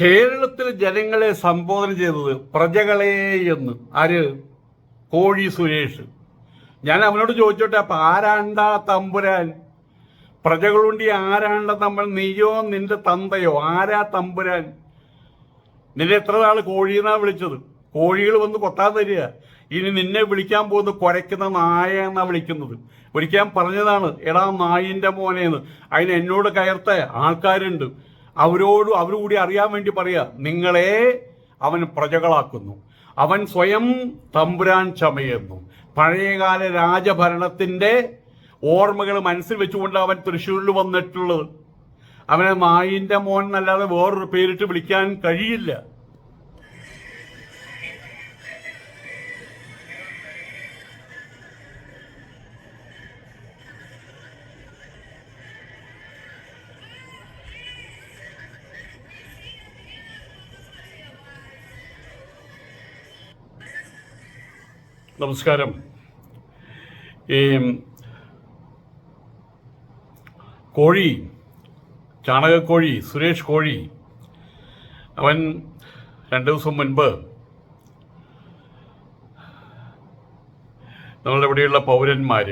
കേരളത്തിലെ ജനങ്ങളെ സംബോധന ചെയ്തത് പ്രജകളെ എന്ന്. ആര്? കോഴി സുരേഷ്. ഞാൻ അവനോട് ചോദിച്ചോട്ടെ അപ്പൊ ആരാണ്ടാ തമ്പുരാൻ? പ്രജകളുണ്ടി ആരാണ്ട നമ്മൾ നീയോ നിന്റെ തന്തയോ? ആരാ തമ്പുരാൻ? നിന്നെ എത്ര നാൾ കോഴിന്നാ വിളിച്ചത്? കോഴികൾ വന്ന് കൊത്താൻ തരിക. ഇനി നിന്നെ വിളിക്കാൻ പോകുന്ന കുരയ്ക്കുന്ന നായ എന്നാ വിളിക്കുന്നത്. ഒരിക്കൽ പറഞ്ഞതാണ് എടാ നായിന്റെ മോനേന്ന്. അതിന് എന്നോട് കയർത്ത ആൾക്കാരുണ്ട്. അവരോട് അവരുകൂടി അറിയാൻ വേണ്ടി പറയുക നിങ്ങളെ അവൻ പ്രജകളാക്കുന്നു. അവൻ സ്വയം തമ്പുരാൻ ചമയുന്നു പഴയകാല രാജഭരണത്തിന്റെ ഓർമ്മകൾ മനസ്സിൽ വെച്ചുകൊണ്ട് അവൻ തൃശ്ശൂരിൽ വന്നിട്ടുള്ളത്. അവനെ നായിന്റെ മോൻ എന്നല്ലാതെ വേറൊരു പേരിട്ട് വിളിക്കാൻ കഴിയില്ല. നമസ്കാരം. ഈ കോഴി ചാണകക്കോഴി സുരേഷ് കോഴി അവൻ രണ്ട് ദിവസം മുൻപ് നമ്മളുടെ ഇവിടെയുള്ള പൗരന്മാർ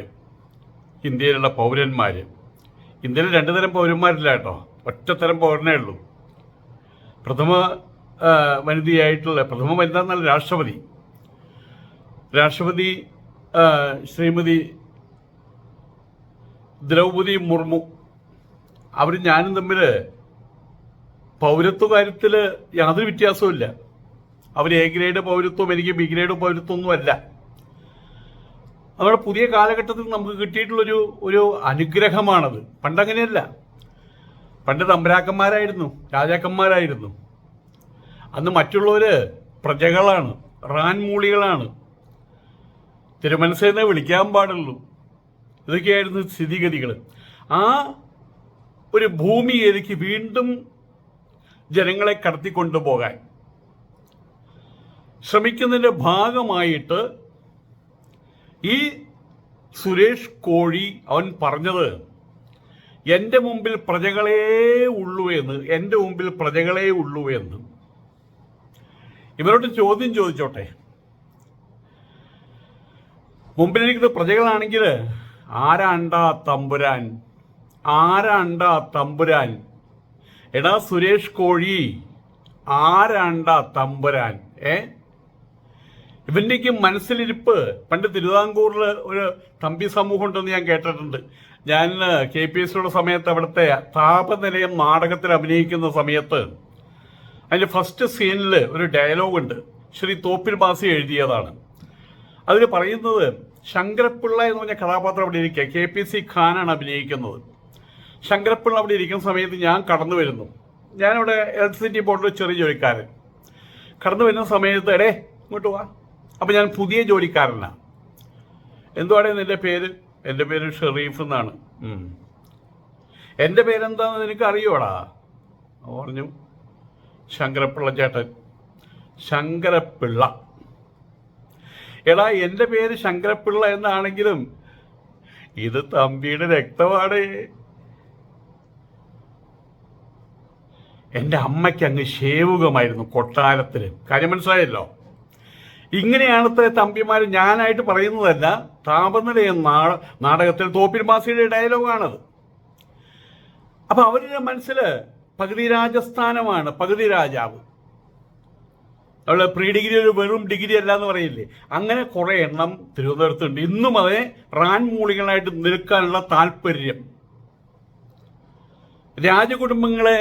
ഇന്ത്യയിലുള്ള പൗരന്മാർ ഇന്ത്യയിൽ രണ്ട് തരം പൗരന്മാരില്ല കേട്ടോ. ഒറ്റത്തരം പൗരനേ ഉള്ളൂ. പ്രഥമ വനിതയായിട്ടുള്ള പ്രഥമ വനിത എന്നുള്ള രാഷ്ട്രപതി. രാഷ്ട്രപതി ശ്രീമതി ദ്രൗപതി മുർമു. അവർ ഞാനും തമ്മിൽ പൗരത്വ കാര്യത്തിൽ യാതൊരു വ്യത്യാസവുമില്ല. അവർ എ ഗ്രേഡ് പൗരത്വം എനിക്ക് ബി ഗ്രേഡ് പൗരത്വം ഒന്നുമല്ല നമ്മുടെ പുതിയ കാലഘട്ടത്തിൽ നമുക്ക് കിട്ടിയിട്ടുള്ളൊരു ഒരു അനുഗ്രഹമാണത്. പണ്ടങ്ങനെയല്ല. പണ്ട് തമ്പരാക്കന്മാരായിരുന്നു രാജാക്കന്മാരായിരുന്നു. അന്ന് മറ്റുള്ളവര് പ്രജകളാണ് റാൻമൂളികളാണ്. തിരുമനസേനെ വിളിക്കാൻ പാടുള്ളൂ. ഇതൊക്കെയായിരുന്നു സ്ഥിതിഗതികൾ. ആ ഒരു ഭൂമിയിലേക്ക് വീണ്ടും ജനങ്ങളെ കടത്തിക്കൊണ്ടുപോകാൻ ശ്രമിക്കുന്നതിന്റെ ഭാഗമായിട്ട് ഈ സുരേഷ് കോഴി അവൻ പറഞ്ഞത് എന്റെ മുമ്പിൽ പ്രജകളേ ഉള്ളൂ എന്ന് എന്റെ മുമ്പിൽ പ്രജകളേ ഉള്ളൂ എന്ന്. ഇവരോട് ചോദ്യം ചോദിച്ചോട്ടെ? മുമ്പിലിരിക്കുന്ന പ്രജകളാണെങ്കിൽ ആരാണ്ടാ തമ്പുരാൻ? ആരാണ്ടാ തമ്പുരാൻ? എടാ സുരേഷ് കോഴി ആരാണ്ടാ തമ്പുരാൻ? ഏ? ഇവന്റെയൊക്കെ മനസ്സിലിരിപ്പ് പണ്ട് തിരുവിതാംകൂറിൽ ഒരു തമ്പി സമൂഹം ഉണ്ടെന്ന് ഞാൻ കേട്ടിട്ടുണ്ട്. ഞാൻ കെ പി എസ് സിയുടെ സമയത്ത് അവിടുത്തെ താപനിലയം നാടകത്തിൽ അഭിനയിക്കുന്ന സമയത്ത് അതിന്റെ ഫസ്റ്റ് സീനിൽ ഒരു ഡയലോഗ് ഉണ്ട്. ശ്രീ തോപ്പിൽ ബാസി എഴുതിയതാണ്. അതിൽ പറയുന്നത് ശങ്കരപ്പിള്ള എന്ന് പറഞ്ഞ കഥാപാത്രം അവിടെ ഇരിക്കുക. കെ പി സി ഖാനാണ് അഭിനയിക്കുന്നത്. ശങ്കരപ്പിള്ള അവിടെ ഇരിക്കുന്ന സമയത്ത് ഞാൻ കടന്നു വരുന്നു. ഞാനിവിടെ ഇലക്ട്രിസിറ്റി ബോർഡിൽ ചെറിയ ജോലിക്കാരൻ. കടന്നു വരുന്ന സമയത്ത് എടേ ഇങ്ങോട്ട് വാ. അപ്പം ഞാൻ പുതിയ ജോലിക്കാരനാണ് എന്തുവാടേ നിന്റെ പേര്? എന്റെ പേര് ഷെറീഫ് എന്നാണ്. എന്റെ പേരെന്താന്ന് നിനക്ക് അറിയോടാ പറഞ്ഞു ശങ്കരപ്പിള്ള ചേട്ടൻ. ശങ്കരപ്പിള്ള. എടാ എന്റെ പേര് ശങ്കരപ്പിള്ള എന്നാണെങ്കിലും ഇത് തമ്പിയുടെ രക്തമാണ് എന്റെ അമ്മയ്ക്ക് അങ്ങ് ശേവുകമായിരുന്നു കൊട്ടാരത്തിൽ കാര്യം മനസ്സിലായല്ലോ? ഇങ്ങനെയാണത്തെ തമ്പിമാർ ഞാനായിട്ട് പറയുന്നതല്ല താപനില എന്ന നാടകത്തിൽ തോപ്പിൽ മാസിയുടെ ഡയലോഗാണത് അപ്പൊ അവരുടെ മനസ്സിൽ പകുതി രാജസ്ഥാനമാണ് പകുതി രാജാവ്. അവൾ പ്രീ ഡിഗ്രി ഒരു വെറും ഡിഗ്രി അല്ല എന്ന് പറയില്ലേ? അങ്ങനെ കുറെ എണ്ണം തിരുവനന്തപുരത്തുണ്ട്. ഇന്നും അതിനെ റാൻമൂളികളായിട്ട് നിൽക്കാനുള്ള താല്പര്യം. രാജകുടുംബങ്ങളെ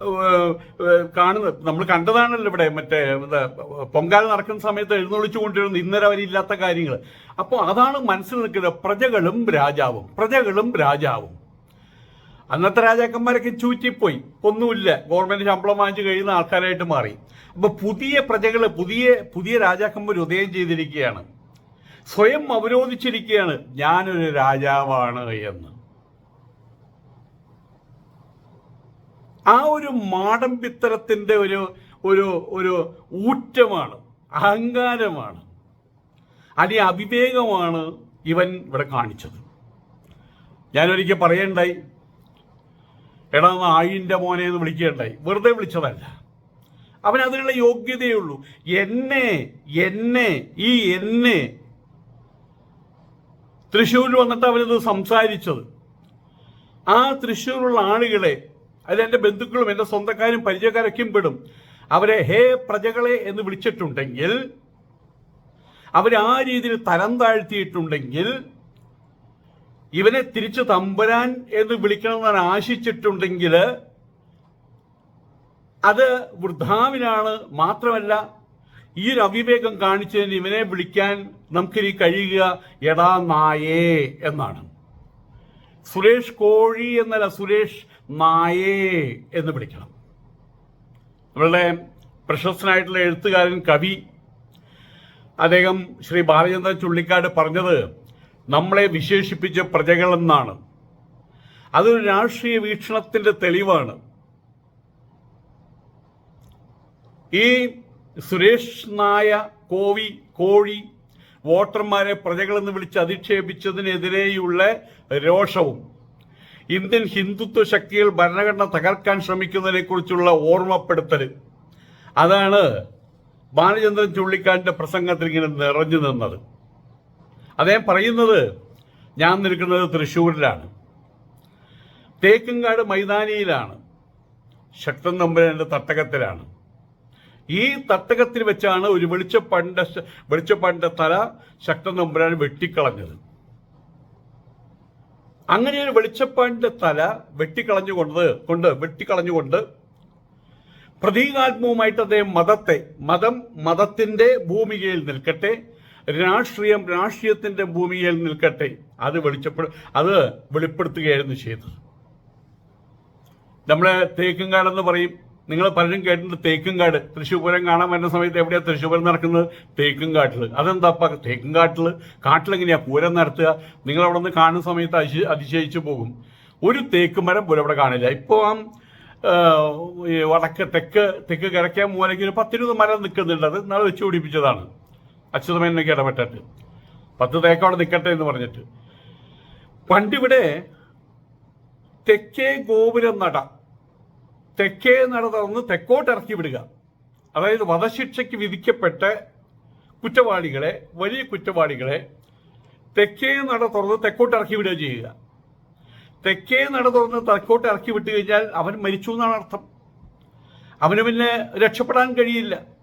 ഏഹ്, ഏഹ്, കാണുന്ന നമ്മൾ കണ്ടതാണല്ലോ ഇവിടെ മറ്റേ പൊങ്കാല നടക്കുന്ന സമയത്ത് എഴുന്നള്ളിച്ചു കൊണ്ടിരുന്ന ഇന്നലെ വരെ ഇല്ലാത്ത കാര്യങ്ങൾ അപ്പോൾ അതാണ് മനസ്സിൽ നിൽക്കുന്നത്. പ്രജകളും രാജാവും. പ്രജകളും രാജാവും. അന്നത്തെ രാജാക്കന്മാരൊക്കെ ചൂറ്റിപ്പോയി. ഒന്നുമില്ല. ഗവൺമെന്റ് ശമ്പളം വാങ്ങിച്ചു കഴിയുന്ന ആൾക്കാരായിട്ട് മാറി. അപ്പൊ പുതിയ പ്രജകൾ പുതിയ പുതിയ രാജാക്കന്മാർ ഉദയം ചെയ്തിരിക്കുകയാണ്. സ്വയം അവരോധിച്ചിരിക്കുകയാണ് ഞാനൊരു രാജാവാണ് എന്ന്. ആ ഒരു മാടമ്പിത്തരത്തിന്റെ ഒരു ഒരു ഒരു ഊറ്റമാണ് അഹങ്കാരമാണ് അതി അവിവേകമാണ് ഇവൻ ഇവിടെ കാണിച്ചത്. ഞാനൊരിക്കൽ പറയണ്ടായി. എടാ ആയിന്റെ മോനെ എന്ന് വിളിക്കുകയുണ്ടായി വെറുതെ വിളിച്ചതല്ല. അവൻ അതിനുള്ള യോഗ്യതയുള്ളൂ. എന്നെ എന്നെ ഈ എന്നെ. തൃശ്ശൂരിൽ വന്നിട്ട് അവനത് സംസാരിച്ചത്. ആ തൃശ്ശൂരിലുള്ള ആളുകളെ അതിൽ എന്റെ ബന്ധുക്കളും എന്റെ സ്വന്തക്കാരും പരിചയക്കാരൊക്കെയും പെടും. അവരെ ഹേ പ്രജകളെ എന്ന് വിളിച്ചിട്ടുണ്ടെങ്കിൽ അവർ ആ രീതിയിൽ തരം താഴ്ത്തിയിട്ടുണ്ടെങ്കിൽ ഇവനെ തിരിച്ചു തമ്പുരാൻ എന്ന് വിളിക്കണമെന്ന് ആശിച്ചിട്ടുണ്ടെങ്കിൽ അത് വൃദ്ധാവിനാണ് മാത്രമല്ല ഈ ഒരു അവിവേകം കാണിച്ചതിന് ഇവനെ വിളിക്കാൻ നമുക്കിനി കഴിയുക എടാ നായേ എന്നാണ്. സുരേഷ് കോഴി എന്നല്ല സുരേഷ് നായേ എന്ന് വിളിക്കണം. നമ്മളുടെ പ്രശസ്തനായിട്ടുള്ള എഴുത്തുകാരൻ കവി അദ്ദേഹം ശ്രീ ബാലചന്ദ്രൻ ചുള്ളിക്കാട് പറഞ്ഞത് നമ്മളെ വിശേഷിപ്പിച്ച പ്രജകളെന്നാണ്. അതൊരു രാഷ്ട്രീയ വീക്ഷണത്തിന്റെ തെളിവാണ്. ഈ സുരേഷ് നായ കോവി കോഴി വോട്ടർമാരെ പ്രജകളെന്ന് വിളിച്ച് അധിക്ഷേപിച്ചതിനെതിരെയുള്ള രോഷവും ഇന്ത്യൻ ഹിന്ദുത്വ ശക്തികൾ ഭരണഘടന തകർക്കാൻ ശ്രമിക്കുന്നതിനെക്കുറിച്ചുള്ള ഓർമ്മപ്പെടുത്തൽ അതാണ് ബാലചന്ദ്രൻ ചുള്ളിക്കാടിന്റെ പ്രസംഗത്തിൽ ഇങ്ങനെ നിറഞ്ഞു നിന്നത്. അദ്ദേഹം പറയുന്നത് ഞാൻ നിൽക്കുന്നത് തൃശ്ശൂരിലാണ്. തേക്കുംകാട് മൈതാനിയിലാണ്. ശക്തൻ നമ്പുരാന്റെ തട്ടകത്തിലാണ്. ഈ തട്ടകത്തിൽ വെച്ചാണ് ഒരു വെളിച്ചപ്പണ്ട വെളിച്ചപ്പണ്ട തല ശക്തൻ നമ്പുരാൻ വെട്ടിക്കളഞ്ഞത്. അങ്ങനെ ഒരു വെളിച്ചപ്പാടിന്റെ തല വെട്ടിക്കളഞ്ഞുകൊണ്ട് കൊണ്ട് വെട്ടിക്കളഞ്ഞുകൊണ്ട് പ്രതീകാത്മകമായിട്ട് അദ്ദേഹം മതത്തെ മതം മതത്തിന്റെ ഭൂമികയിൽ നിൽക്കട്ടെ രാഷ്ട്രീയം രാഷ്ട്രീയത്തിന്റെ ഭൂമിയിൽ നിൽക്കട്ടെ. അത് വെളിച്ചപ്പെടു അത് വെളിപ്പെടുത്തുകയായിരുന്നു ചെയ്തത്. നമ്മളെ തേക്കുംകാടെന്ന് പറയും. നിങ്ങൾ പലരും കേട്ടിട്ടുണ്ട് തേക്കുംകാട്. തൃശ്ശൂപുരം കാണാൻ വരുന്ന സമയത്ത് എവിടെയാണ് തൃശ്ശൂപുരം നടക്കുന്നത്? തേക്കുംകാട്ടിൽ അതെന്താപ്പാ? തേക്കുംകാട്ടിൽ കാട്ടിലെങ്ങനെയാ പൂരം നടത്തുക? നിങ്ങൾ അവിടെ നിന്ന് കാണുന്ന സമയത്ത് അതിശ അതിശയിച്ചു പോകും. ഒരു തേക്ക് മരം പോലും അവിടെ കാണില്ല. ഇപ്പോൾ ആ വടക്ക് തെക്ക് തെക്ക് കിഴക്കേ മൂലയ്ക്ക് ഒരു പത്തിരുപത് മരം നിൽക്കുന്നുണ്ട്. അത് നാളെ വെച്ച് പിടിപ്പിച്ചതാണ്. അച്യുതമേനൊക്കെ ഇടപെട്ടിട്ട്. പത്ത് തേക്കവിടെ നിൽക്കട്ടെ എന്ന് പറഞ്ഞിട്ട്. പണ്ടിവിടെ തെക്കേ ഗോപുരം നട. തെക്കേ നട തുറന്ന് തെക്കോട്ട് ഇറക്കി വിടുക. അതായത് വധശിക്ഷയ്ക്ക് വിധിക്കപ്പെട്ട കുറ്റവാളികളെ വലിയ കുറ്റവാളികളെ തെക്കേ നട തുറന്ന് തെക്കോട്ട് ഇറക്കി വിടുക ചെയ്യുക. തെക്കേ നട തുറന്ന് തെക്കോട്ട് ഇറക്കി വിട്ടു കഴിഞ്ഞാൽ അവൻ മരിച്ചു എന്നാണ് അർത്ഥം. അവന് പിന്നെ രക്ഷപ്പെടാൻ കഴിയില്ല.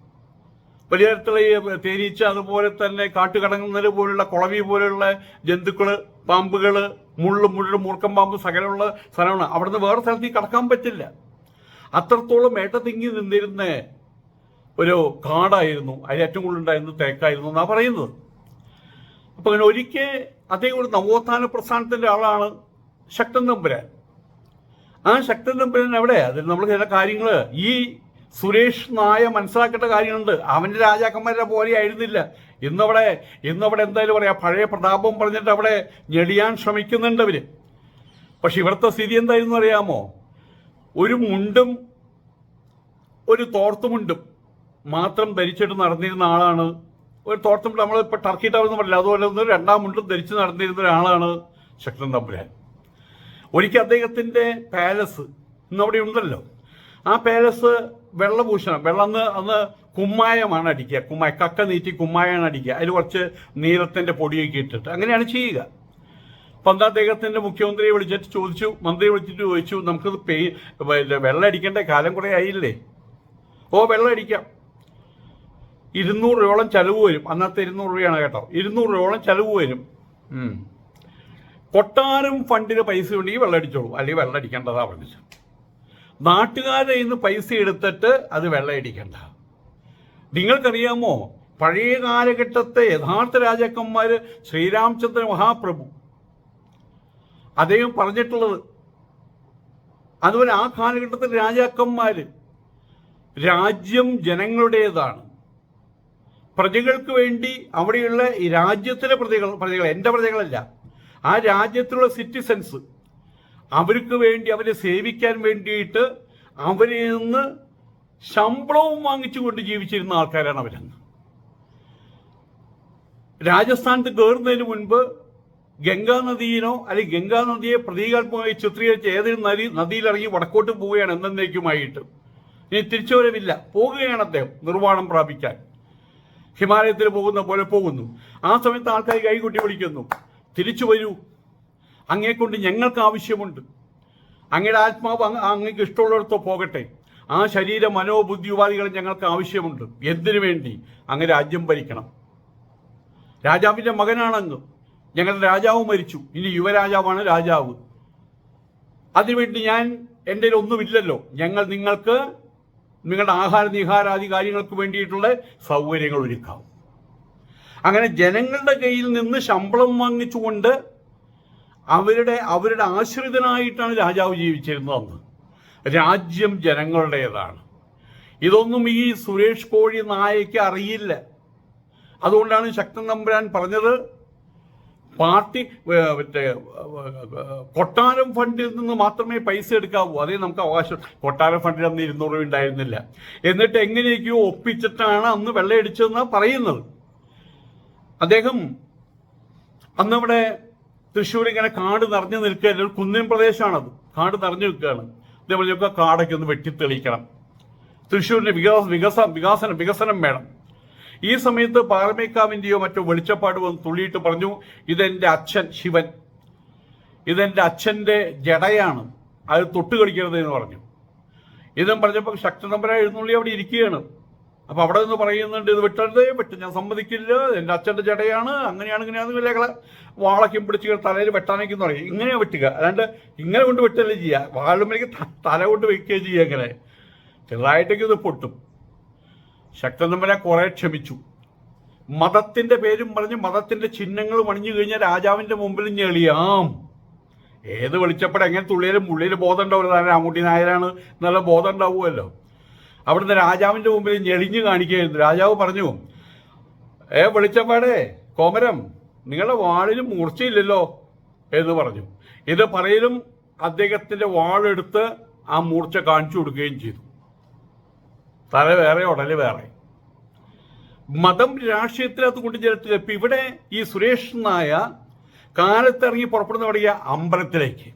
വലിയ തരത്തിലുള്ള ഈ തേനീച്ച അതുപോലെ തന്നെ കാട്ടുകടങ്ങുന്നൽ പോലുള്ള കുളവി പോലുള്ള ജന്തുക്കൾ പാമ്പുകൾ മുള്ളു മുള്ളു മൂർക്കം പാമ്പ് സകലമുള്ള സ്ഥലമാണ്. അവിടുന്ന് വേറെ സ്ഥലത്തേക്ക് കടക്കാൻ പറ്റില്ല. അത്രത്തോളം ഏട്ട തിങ്ങി നിന്നിരുന്ന ഒരു കാടായിരുന്നു. അതിൽ ഏറ്റവും കൂടുതൽ ഉണ്ടായിരുന്നത് തേക്കായിരുന്നു എന്നാണ് പറയുന്നത്. അപ്പൊ അങ്ങനെ ഒരിക്കൽ അദ്ദേഹം ഒരു നവോത്ഥാന പ്രസ്ഥാനത്തിന്റെ ആളാണ് ശക്തൻ തമ്പുരാൻ. ആ ശക്തൻ തമ്പുരാൻ എവിടെ അതിൽ നമ്മൾ ചില കാര്യങ്ങൾ ഈ സുരേഷ് നായ മനസ്സിലാക്കേണ്ട കാര്യമുണ്ട്. അവന്റെ രാജാക്കന്മാരുടെ പോലെ ആയിരുന്നില്ല. ഇന്നവിടെ ഇന്നവിടെ എന്തായാലും പറയാ. പഴയ പ്രതാപം പറഞ്ഞിട്ട് അവിടെ ഞെടിയാൻ ശ്രമിക്കുന്നുണ്ട് അവർ. പക്ഷെ ഇവിടുത്തെ സ്ഥിതി എന്തായിരുന്നു അറിയാമോ? ഒരു മുണ്ടും ഒരു തോർത്തുമുണ്ടും മാത്രം ധരിച്ചിട്ട് നടന്നിരുന്ന ആളാണ്. ഒരു തോർത്തുമുണ്ട് നമ്മളിപ്പോൾ ടർക്കി ടവർ എന്ന് പറയില്ല? അതുപോലെ ഒന്ന് രണ്ടാം മുണ്ടും ധരിച്ച് നടന്നിരുന്ന ഒരാളാണ് ശക്തൻ തമ്പുരാൻ. ഒരിക്കൽ അദ്ദേഹത്തിന്റെ പാലസ് ഇന്നവിടെ ഉണ്ടല്ലോ. ആ പാലസ് വെള്ളഭൂഷണം വെള്ളം അന്ന് അന്ന് കുമ്മായമാണ് അടിക്കുക. കുമ്മായ കക്ക നീറ്റി കുമ്മായമാണ് അടിക്കുക. അതിൽ കുറച്ച് നീരത്തിന്റെ പൊടിയൊക്കെ ഇട്ടിട്ട് അങ്ങനെയാണ് ചെയ്യുക. അപ്പം എന്താ അദ്ദേഹത്തിന്റെ മുഖ്യമന്ത്രിയെ വിളിച്ചിട്ട് ചോദിച്ചു മന്ത്രിയെ വിളിച്ചിട്ട് ചോദിച്ചു നമുക്കത് പെയ് വെള്ളം അടിക്കേണ്ട കാലം കുറെ ആയില്ലേ? ഓ വെള്ളം അടിക്കാം. ഇരുന്നൂറ് രൂപയോളം ചെലവ് വരും. അന്നത്തെ ഇരുന്നൂറ് രൂപയാണ് കേട്ടോ. ഇരുന്നൂറ് രൂപയോളം ചെലവ് വരും. കൊട്ടാരം ഫണ്ടിന് പൈസ ഉണ്ടെങ്കിൽ വെള്ളം അടിച്ചോളൂ. അല്ലെങ്കിൽ വെള്ളം അടിക്കേണ്ടതാ പറഞ്ഞത്. നാട്ടുകാരുടെ നിന്ന് പൈസ എടുത്തിട്ട് അത് വെള്ളയടിക്കണ്ട. നിങ്ങൾക്കറിയാമോ? പഴയ കാലഘട്ടത്തെ യഥാർത്ഥ രാജാക്കന്മാർ ശ്രീരാമചന്ദ്ര മഹാപ്രഭു. അദ്ദേഹം പറഞ്ഞിട്ടുള്ളത് അതുപോലെ ആ കാലഘട്ടത്തിൽ രാജാക്കന്മാർ രാജ്യം ജനങ്ങളുടേതാണ്. പ്രജകൾക്ക് വേണ്ടി അവിടെയുള്ള ഈ രാജ്യത്തിലെ പ്രതികൾ പ്രജകൾ എന്റെ പ്രജകളല്ല ആ രാജ്യത്തിലുള്ള സിറ്റിസൺസ് അവർക്ക് വേണ്ടി അവരെ സേവിക്കാൻ വേണ്ടിയിട്ട് അവരിൽ നിന്ന് ശമ്പളവും വാങ്ങിച്ചുകൊണ്ട് ജീവിച്ചിരുന്ന ആൾക്കാരാണ് അവരെന്ന്. രാജസ്ഥാനത്ത് കയറുന്നതിന് മുൻപ് ഗംഗാ നദിയിനോ അല്ലെങ്കിൽ ഗംഗാ നദിയെ പ്രതീകാത്മകമായി ചിത്രീകരിച്ച് ഏതൊരു നദി നദിയിലിറങ്ങി വടക്കോട്ട് പോവുകയാണ് എന്നേക്കുമായിട്ട് ഇനി തിരിച്ചുവരവില്ല. പോകുകയാണ് അദ്ദേഹം നിർവാണം പ്രാപിക്കാൻ. ഹിമാലയത്തിൽ പോകുന്ന പോലെ പോകുന്നു. ആ സമയത്ത് ആൾക്കാർ കൈകൊട്ടി വിളിക്കുന്നു. തിരിച്ചു വരൂ അങ്ങേക്കൊണ്ട് ഞങ്ങൾക്ക് ആവശ്യമുണ്ട്. അങ്ങയുടെ ആത്മാവ് അങ്ങ് അങ്ങേക്ക് ഇഷ്ടമുള്ളിടത്തോ പോകട്ടെ. ആ ശരീര മനോബുദ്ധി ഉപാധികൾ ഞങ്ങൾക്ക് ആവശ്യമുണ്ട്. എന്തിനു വേണ്ടി? അങ്ങ് രാജ്യം ഭരിക്കണം. രാജാവിന്റെ മകനാണങ്ങ് ഞങ്ങളുടെ രാജാവ് മരിച്ചു. ഇനി യുവരാജാവാണ് രാജാവ്. അതിനുവേണ്ടി ഞാൻ എന്റെ ഒന്നുമില്ലല്ലോ. ഞങ്ങൾ നിങ്ങൾക്ക് നിങ്ങളുടെ ആഹാര നിഹാരാദി കാര്യങ്ങൾക്ക് വേണ്ടിയിട്ടുള്ള സൗകര്യങ്ങൾ ഒരുക്കാം. അങ്ങനെ ജനങ്ങളുടെ കയ്യിൽ നിന്ന് ശമ്പളം വാങ്ങിച്ചുകൊണ്ട് അവരുടെ അവരുടെ ആശ്രിതനായിട്ടാണ് രാജാവ് ജീവിച്ചിരുന്നതെന്ന് രാജ്യം ജനങ്ങളുടേതാണ്. ഇതൊന്നും ഈ സുരേഷ് കോഴി നായയ്ക്ക് അറിയില്ല. അതുകൊണ്ടാണ് ശക്തൻ തമ്പുരാൻ പറഞ്ഞത് പാർട്ടി മറ്റേ കൊട്ടാരം ഫണ്ടിൽ നിന്ന് മാത്രമേ പൈസ എടുക്കാവൂ. അതേ നമുക്ക് അവകാശം. കൊട്ടാരം ഫണ്ടിൽ അന്ന് ഇരുന്നൂറ് രൂപ ഉണ്ടായിരുന്നില്ല. എന്നിട്ട് എങ്ങനെയൊക്കെയോ ഒപ്പിച്ചിട്ടാണ് അന്ന് വെള്ളയടിച്ചതെന്നാണ് പറയുന്നത്. അദ്ദേഹം അന്ന് അവിടെ തൃശ്ശൂർ ഇങ്ങനെ കാട് നിറഞ്ഞു നിൽക്കുകയല്ല? ഒരു കുന്നിൻ പ്രദേശമാണത്. കാട് നിറഞ്ഞു നിൽക്കുകയാണ്. ഇതേപോലെയൊക്കെ കാടൊക്കെ ഒന്ന് വെട്ടിത്തെളിക്കണം. തൃശ്ശൂരിന്റെ വികാസ വികസ വികാസനം വികസനം വേണം. ഈ സമയത്ത് പാറമേക്കാവിന്റെയോ മറ്റോ വെളിച്ചപ്പാട് വന്ന് തുള്ളിയിട്ട് പറഞ്ഞു ഇതെന്റെ അച്ഛൻ ശിവൻ. ഇതെന്റെ അച്ഛന്റെ ജടയാണ്. അത് തൊട്ട് കളിക്കരുത് എന്ന് പറഞ്ഞു. ഇതും പറഞ്ഞപ്പോൾ ശക്തനമ്പര എഴുന്നള്ളി അവിടെ ഇരിക്കുകയാണ്. അപ്പൊ അവിടെ നിന്ന് പറയുന്നുണ്ട് ഇത് വിട്ടേ പറ്റും ഞാൻ സമ്മതിക്കില്ല എന്റെ അച്ഛന്റെ ജടയാണ് അങ്ങനെയാണ് ഇങ്ങനെയാണെന്ന് ലേഖല വാളക്കും പിടിച്ച് തലയിൽ വെട്ടാനൊക്കെ പറയും. ഇങ്ങനെ വെട്ടുക. അല്ലാണ്ട് ഇങ്ങനെ കൊണ്ട് വെട്ടല്ലേ ചെയ്യുക വാളുമ്പോഴേക്ക് തല കൊണ്ട് വെക്കുകയും ചെയ്യുക അങ്ങനെ ചെറുതായിട്ടൊക്കെ ഇത് പൊട്ടും. ശക്തൻ തമ്പുരാൻ കുറെ ക്ഷമിച്ചു. മതത്തിന്റെ പേരും പറഞ്ഞ് മതത്തിന്റെ ചിഹ്നങ്ങളും അണിഞ്ഞു കഴിഞ്ഞാൽ രാജാവിന്റെ മുമ്പിൽ ഞെളിയാം ഏത് വെളിച്ചപ്പെടെ? എങ്ങനെ തുള്ളിയിലും ഉള്ളിയിൽ ബോധം ഉണ്ടാവില്ല. താൻ നായരാണ്. എന്നുള്ള ബോധം ഉണ്ടാവുമല്ലോ. അവിടുന്ന് രാജാവിന്റെ മുമ്പിൽ ഞെളിഞ്ഞു കാണിക്കുകയായിരുന്നു. രാജാവ് പറഞ്ഞു ഏ വെളിച്ചപ്പാടേ കോമരം നിങ്ങളുടെ വാളിന് മൂർച്ചയില്ലല്ലോ എന്ന് പറഞ്ഞു. ഇത് പറയലും അദ്ദേഹത്തിന്റെ വാളെടുത്ത് ആ മൂർച്ച കാണിച്ചു കൊടുക്കുകയും ചെയ്തു. തല വേറെ ഉടൽ വേറെ. മതം രാഷ്ട്രീയത്തിനകത്ത് കൊണ്ട് ചേർത്തില്ല ഇപ്പൊ ഇവിടെ ഈ സുരേഷ് നായ കാലത്തിറങ്ങി പുറപ്പെടുന്ന അമ്പലത്തിലേക്ക്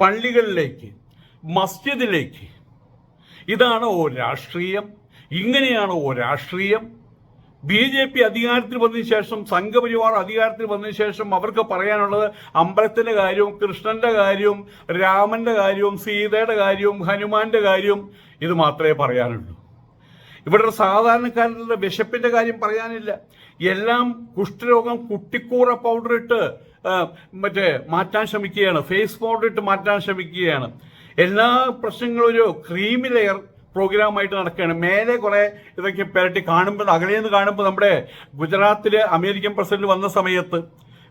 പള്ളികളിലേക്ക് മസ്ജിദിലേക്ക് ഇതാണ് ഓ രാഷ്ട്രീയം. ഇങ്ങനെയാണ് ഓ രാഷ്ട്രീയം. ബി ജെ പി അധികാരത്തിൽ വന്നതിന് ശേഷം സംഘപരിവാർ അധികാരത്തിൽ വന്നതിന് ശേഷം അവർക്ക് പറയാനുള്ളത് അമ്പലത്തിന്റെ കാര്യവും കൃഷ്ണന്റെ കാര്യവും രാമന്റെ കാര്യവും സീതയുടെ കാര്യവും ഹനുമാന്റെ കാര്യവും ഇത് മാത്രമേ പറയാനുള്ളൂ. ഇവിടെ സാധാരണക്കാരുടെ വിശപ്പിന്റെ കാര്യം പറയാനില്ല. എല്ലാം കുഷ്ഠരോഗം കുട്ടിക്കൂറ പൗഡർ ഇട്ട് മറ്റേ മാറ്റാൻ ശ്രമിക്കുകയാണ്. ഫേസ് പൗഡർ ഇട്ട് മാറ്റാൻ ശ്രമിക്കുകയാണ്. എല്ലാ പ്രശ്നങ്ങളും ഒരു ക്രീമി ലെയർ പ്രോഗ്രാമായിട്ട് നടക്കുകയാണ്. മേലെ കുറെ ഇതൊക്കെ പെരട്ടി കാണുമ്പോൾ അകലെ നിന്ന് കാണുമ്പോൾ നമ്മുടെ ഗുജറാത്തിലെ അമേരിക്കൻ പ്രസിഡന്റ് വന്ന സമയത്ത്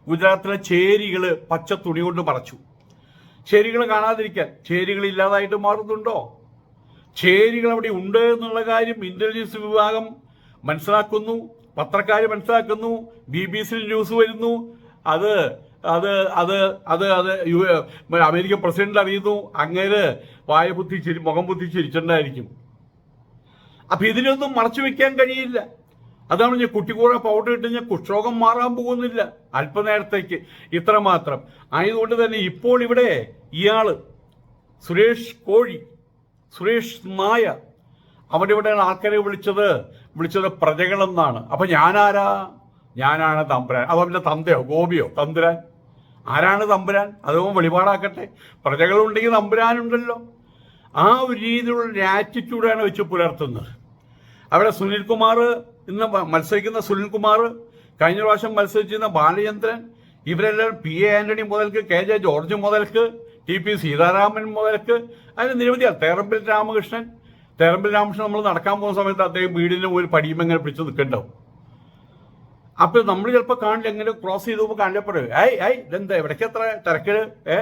ഗുജറാത്തിലെ ചേരികൾ പച്ച തുണി കൊണ്ട് മറച്ചു. ചേരികൾ കാണാതിരിക്കാൻ ചേരികൾ ഇല്ലാതായിട്ട് മാറുന്നുണ്ടോ? ചേരികൾ അവിടെ ഉണ്ട് എന്നുള്ള കാര്യം ഇന്റലിജൻസ് വിഭാഗം മനസ്സിലാക്കുന്നു പത്രക്കാർ മനസ്സിലാക്കുന്നു ബി ബി സി ന്യൂസ് വരുന്നു. അത് അത് അത് അത് അത് യു അമേരിക്കൻ പ്രസിഡന്റ് അറിയുന്നു. അങ്ങേര് വായ ബുദ്ധി ചിരി മുഖം ബുദ്ധി ചിരിച്ചിട്ടുണ്ടായിരിക്കും. അപ്പൊ ഇതിനൊന്നും മറച്ചു വെക്കാൻ കഴിയില്ല. അതാണ് ഞാൻ കുട്ടികൂടെ പൗഡർ ഇട്ട് ഞാൻ കുഷ്ഠരോഗം മാറാൻ പോകുന്നില്ല. അല്പനേരത്തേക്ക്. ഇത്ര മാത്രം ആയതുകൊണ്ട് തന്നെ ഇപ്പോൾ ഇവിടെ ഇയാൾ സുരേഷ് കോഴി സുരേഷ് നായ അവിടെ ആൾക്കാരെ വിളിച്ചത്. വിളിച്ചത് പ്രജകളെന്നാണ്. അപ്പൊ ഞാനാരാ? ഞാനാണ് തമ്പുരാൻ. അതോ അവന്റെ തന്തയോ ഗോപിയോ തമ്പുരാൻ ആരാണ് തമ്പുരാൻ? അതും വെളിപാടാക്കട്ടെ. പ്രജകളുണ്ടെങ്കിൽ തമ്പുരാനുണ്ടല്ലോ. ആ ഒരു രീതിയിലുള്ള ആറ്റിറ്റ്യൂഡാണ് വെച്ച് പുലർത്തുന്നത്. അവിടെ സുനിൽകുമാർ ഇന്ന് മത്സരിക്കുന്ന സുനിൽകുമാർ കഴിഞ്ഞ പ്രാവശ്യം മത്സരിച്ചിരുന്ന ബാലചന്ദ്രൻ ഇവരെല്ലാം പി എ ആന്റണി മുതൽക്ക് കെ ജെ ജോർജ് മുതൽക്ക് ടി പി സീതാരാമൻ മുതൽക്ക് അതിന് നിരവധിയാണ് തേറമ്പിൽ രാമകൃഷ്ണൻ തേറമ്പിൽ രാമകൃഷ്ണൻ നമ്മൾ നടക്കാൻ പോകുന്ന സമയത്ത് അദ്ദേഹം വീടിന് ഒരു പടിയുമെങ്ങനെ പിടിച്ച് നിൽക്കണ്ടാവും. അപ്പൊ നമ്മൾ ചിലപ്പോൾ കാണില്ല എങ്ങനെ ക്രോസ് ചെയ്ത് പോകുമ്പോൾ കാണില്ലപ്പെടും ഏയ് ഏയ് ഇതെന്താ ഇവിടേക്ക് എത്ര തിരക്ക് ഏ?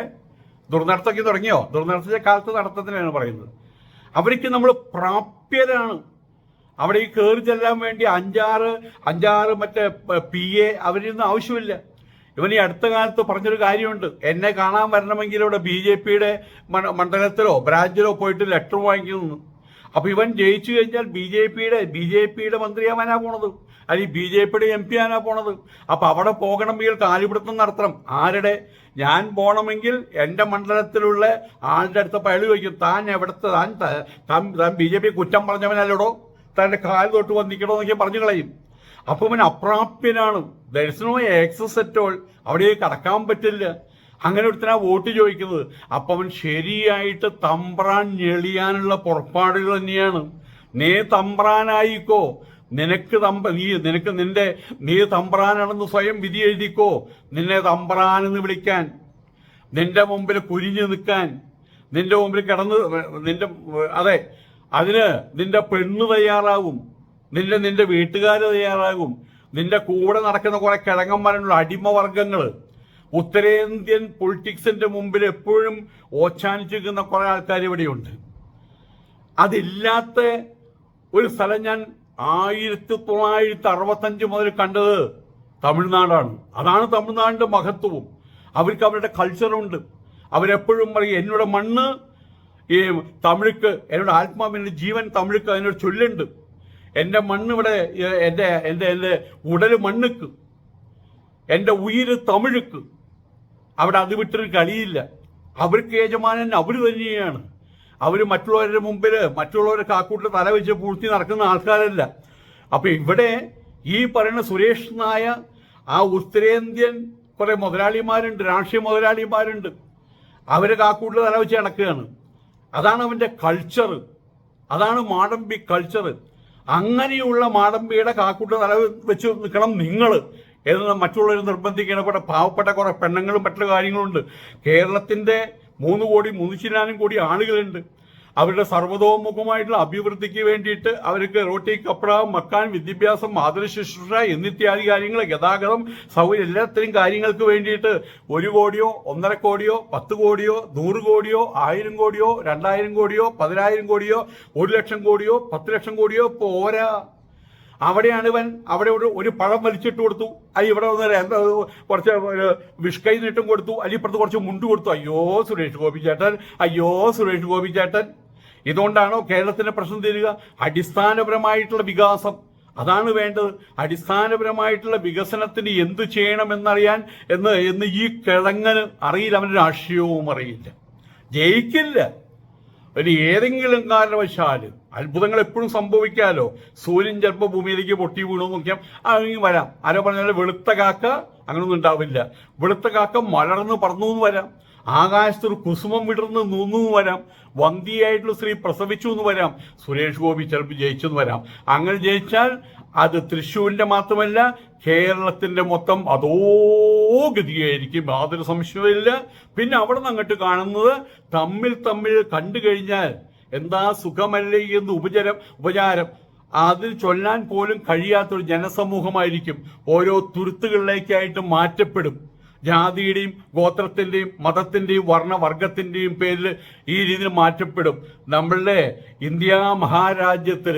ദുർനടത്തൊക്കെ തുടങ്ങിയോ? ദുർനടത്തിന്റെ കാലത്ത് നടത്തത്തിനാണ് പറയുന്നത്. അവർക്ക് നമ്മൾ പ്രാപ്യരാണ്. അവിടെ ഈ കയറി ചെല്ലാൻ വേണ്ടി അഞ്ചാറ് അഞ്ചാറ് മറ്റേ പി എ അവരൊന്നും ആവശ്യമില്ല. ഇവൻ ഈ അടുത്ത കാലത്ത് പറഞ്ഞൊരു കാര്യമുണ്ട്. എന്നെ കാണാൻ വരണമെങ്കിൽ ഇവിടെ ബി ജെ പിയുടെ മണ്ഡലത്തിലോ ബ്രാഞ്ചിലോ പോയിട്ട് ലെറ്റർ വാങ്ങിക്കുന്നു. അപ്പൊ ഇവൻ ജയിച്ചു കഴിഞ്ഞാൽ ബി ജെ പിയുടെ ബി ജെ പിയുടെ മന്ത്രിയാവാനാ പോണത്. അല്ലെങ്കിൽ ബി ജെ പിയുടെ എം പി ആനാ പോണത്. അപ്പൊ അവിടെ പോകണമെങ്കിൽ കാലിപിടുത്തം നടത്തണം. ആരുടെ? ഞാൻ പോകണമെങ്കിൽ എന്റെ മണ്ഡലത്തിലുള്ള ആളുടെ അടുത്ത് പഴി ചോദിക്കും താൻ എവിടുത്തെ? താൻ താൻ ബി ജെ പി കുറ്റം പറഞ്ഞവനല്ലടോ? തന്റെ കാൽ തൊട്ട് വന്നിക്കണോ എന്നൊക്കെ പറഞ്ഞു കളയും. അപ്പൊ അവൻ അപ്രാപ്യനാണ്. ദർശനോ ആക്സസ് എറ്റോൾ അവിടെ കടക്കാൻ പറ്റില്ല. അങ്ങനെ ഒരുത്തനാ വോട്ട് ചോദിക്കുന്നത്. അപ്പൊ അവൻ ശരിയായിട്ട് തമ്പ്രാൻ ഞെളിയാനുള്ള പുറപ്പാടുകൾ തന്നെയാണ്. നീ തമ്പ്രാനായിക്കോ? നിനക്ക് തമ്പ നീ നിനക്ക് നിന്റെ നീ തമ്പ്രാനാണെന്ന് സ്വയം വിധി എഴുതിക്കോ. നിന്നെ തമ്പ്രാനെന്ന് വിളിക്കാൻ. നിന്റെ മുമ്പിൽ കുരിഞ്ഞു നിൽക്കാൻ. നിന്റെ മുമ്പിൽ കിടന്ന് നിന്റെ അതെ അതിന് നിന്റെ പെണ്ണ് തയ്യാറാകും. നിന്റെ നിന്റെ വീട്ടുകാർ തയ്യാറാകും. നിന്റെ കൂടെ നടക്കുന്ന കുറെ കിഴങ്ങന്മാരുള്ള അടിമവർഗങ്ങൾ ഉത്തരേന്ത്യൻ പൊളിറ്റിക്സിന്റെ മുമ്പിൽ എപ്പോഴും ഓച്ചാനിച്ചിരിക്കുന്ന കുറെ ആൾക്കാർ ഇവിടെയുണ്ട്. അതില്ലാത്ത ഒരു സ്ഥലം ഞാൻ ആയിരത്തി തൊള്ളായിരത്തി അറുപത്തഞ്ച് മുതൽ കണ്ടത് തമിഴ്നാടാണ്. അതാണ് തമിഴ്നാടിന്റെ മഹത്വവും. അവർക്ക് അവരുടെ കൾച്ചറുണ്ട് അവരെപ്പോഴും പറയും എന്നോട് മണ്ണ് ഈ തമിഴ്ക്ക് എന്നോട് ആത്മാവിന്റെ ജീവൻ തമിഴ്ക്ക് അതിനൊരു ചൊല്ലുണ്ട്. എന്റെ മണ്ണ് ഇവിടെ എന്റെ എന്റെ എന്റെ ഉടൽ മണ്ണുക്ക്. എന്റെ ഉയിര് തമിഴുക്ക്. അവിടെ അത് വിട്ടൊരു കളിയില്ല. അവർക്ക് യജമാനൻ അവർ തന്നെയാണ്. അവർ മറ്റുള്ളവരുടെ മുമ്പിൽ മറ്റുള്ളവരെ കാക്കൂട്ട് തല വെച്ച് പൂഴ്ത്തി നടക്കുന്ന ആൾക്കാരല്ല. അപ്പൊ ഇവിടെ ഈ പറയുന്ന സുരേഷ് നായ ആ ഉത്തരേന്ത്യൻ കുറെ മുതലാളിമാരുണ്ട് രാഷ്ട്രീയ മുതലാളിമാരുണ്ട്. അവരെ കാക്കൂട്ടിൽ തല വെച്ച് നടക്കുകയാണ് അതാണ് അവന്റെ കൾച്ചർ അതാണ് മാടമ്പി കൾച്ചർ അങ്ങനെയുള്ള മാടമ്പിയുടെ കാക്കൂട്ട് തല വെച്ച് നിൽക്കണം നിങ്ങൾ എന്ന് മറ്റുള്ളവർ നിർബന്ധിക്കണം പാവപ്പെട്ട കുറെ പെണ്ണുങ്ങളും മറ്റുള്ള കാര്യങ്ങളുണ്ട്. കേരളത്തിന്റെ മൂന്ന് കോടി മുന്നൂറ്റിനാലും കോടി ആളുകളുണ്ട്. അവരുടെ സർവതോമുഖമായിട്ടുള്ള അഭിവൃദ്ധിക്ക് വേണ്ടിയിട്ട് അവർക്ക് റോട്ടി കപ്പട മക്കാൻ വിദ്യാഭ്യാസം മാതൃ ശുശ്രൂഷ എന്നിത്യാദി കാര്യങ്ങൾ ഗതാഗതം സൗകര്യം എല്ലാത്തരം കാര്യങ്ങൾക്ക് വേണ്ടിയിട്ട് ഒരു കോടിയോ ഒന്നര കോടിയോ പത്ത് കോടിയോ നൂറ് കോടിയോ ആയിരം കോടിയോ രണ്ടായിരം കോടിയോ പതിനായിരം കോടിയോ ഒരു ലക്ഷം കോടിയോ പത്ത് ലക്ഷം കോടിയോ പോരാ. അവിടെയാണ് ഇവൻ അവിടെ ഒരു ഒരു പഴം വലിച്ചിട്ട് കൊടുത്തു. അത് ഇവിടെ വന്ന് എന്താ കുറച്ച് വിഷ്കൈ നീട്ടും കൊടുത്തു. അല്ലെങ്കിൽ ഇപ്പുറത്ത് കുറച്ച് മുണ്ട് കൊടുത്തു. അയ്യോ സുരേഷ് ഗോപി ചേട്ടൻ. അയ്യോ സുരേഷ് ഗോപി ചേട്ടൻ. ഇതുകൊണ്ടാണോ കേരളത്തിന്റെ പ്രശ്നം തീരുക? അടിസ്ഥാനപരമായിട്ടുള്ള വികാസം. അതാണ് വേണ്ടത്. അടിസ്ഥാനപരമായിട്ടുള്ള വികസനത്തിന് എന്ത് ചെയ്യണമെന്നറിയാൻ എന്ന് എന്ന് ഈ കിഴങ്ങന് അറിയില്ല. അവന് രാഷ്ട്രീയവും അറിയില്ല. ജയിക്കില്ല. ഒരു ഏതെങ്കിലും കാരണവശാൽ അത്ഭുതങ്ങൾ എപ്പോഴും സംഭവിക്കാലോ? സൂര്യൻ ചിലപ്പോൾ ഭൂമിയിലേക്ക് പൊട്ടി വീണു നോക്കിയാൽ അങ്ങനെ വരാം. ആരോ പറഞ്ഞാൽ വെളുത്ത കാക്ക അങ്ങനൊന്നും ഉണ്ടാവില്ല. വെളുത്ത കാക്ക മലർന്ന് പറന്നു എന്ന് വരാം. ആകാശത്ത് ഒരു കുസുമം വിടർന്ന് നിന്നു വരാം. വന്തിയായിട്ടുള്ള സ്ത്രീ പ്രസവിച്ചു എന്ന് വരാം. സുരേഷ് ഗോപി ചിലപ്പോൾ ജയിച്ചു എന്ന് വരാം. അങ്ങനെ ജയിച്ചാൽ അത് തൃശ്ശൂരിന്റെ മാത്രമല്ല കേരളത്തിന്റെ മൊത്തം അതോ ഗതിയായിരിക്കും യാതൊരു സംശയവുമില്ല പിന്നെ അവിടെ നിന്ന് അങ്ങോട്ട് കാണുന്നത് തമ്മിൽ തമ്മിൽ കണ്ടു കഴിഞ്ഞാൽ എന്താ സുഖമല്ലേ എന്ന് ഉപചരം ഉപചാരം. അതിൽ ചൊല്ലാൻ പോലും കഴിയാത്തൊരു ജനസമൂഹമായിരിക്കും. ഓരോ തുരുത്തുകളിലേക്കായിട്ട് മാറ്റപ്പെടും. ജാതിയുടെയും ഗോത്രത്തിന്റെയും മതത്തിന്റെയും വർണവർഗത്തിന്റെയും പേരിൽ ഈ രീതിയിൽ മാറ്റപ്പെടും. നമ്മളുടെ ഇന്ത്യ മഹാരാജ്യത്തിൽ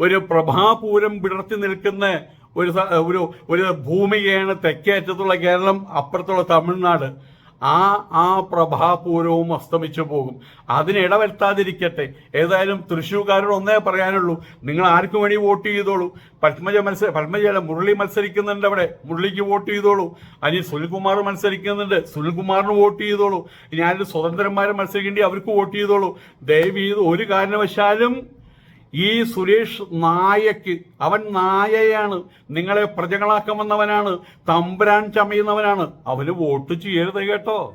ഒരു പ്രഭാപൂരം വിടർത്തി നിൽക്കുന്ന ഒരു ഒരു ഒരു ഭൂമികയാണ് തെക്കേ അറ്റത്തുള്ള കേരളം അപ്പുറത്തുള്ള തമിഴ്നാട്. ആ ആ പ്രഭാപൂരവും അസ്തമിച്ചു പോകും. അതിനിടവരുത്താതിരിക്കട്ടെ ഏതായാലും തൃശ്ശൂർക്കാരോട് ഒന്നേ പറയാനുള്ളൂ. നിങ്ങൾ ആർക്കു വേണ്ടി വോട്ട് ചെയ്തോളൂ. പത്മജ മത്സര പത്മജല മുരളി മത്സരിക്കുന്നുണ്ട് അവിടെ. മുരളിക്ക് വോട്ട് ചെയ്തോളൂ. അനി സുനിൽകുമാർ മത്സരിക്കുന്നുണ്ട്. സുനിൽകുമാറിന് വോട്ട് ചെയ്തോളൂ. ഇനി ആരും സ്വതന്ത്രന്മാരെ മത്സരിക്കേണ്ടി അവർക്ക് വോട്ട് ചെയ്തോളൂ. ദയവ് ചെയ്ത് ഒരു കാരണവശാലും ഈ സുരേഷ് നായക്ക് അവൻ നായയാണ്. നിങ്ങളെ പ്രജകളാക്കാൻ വന്നവനാണ്. തമ്പുരാൻ ചമയുന്നവനാണ്. അവന് വോട്ട് ചെയ്യരുത് കേട്ടോ.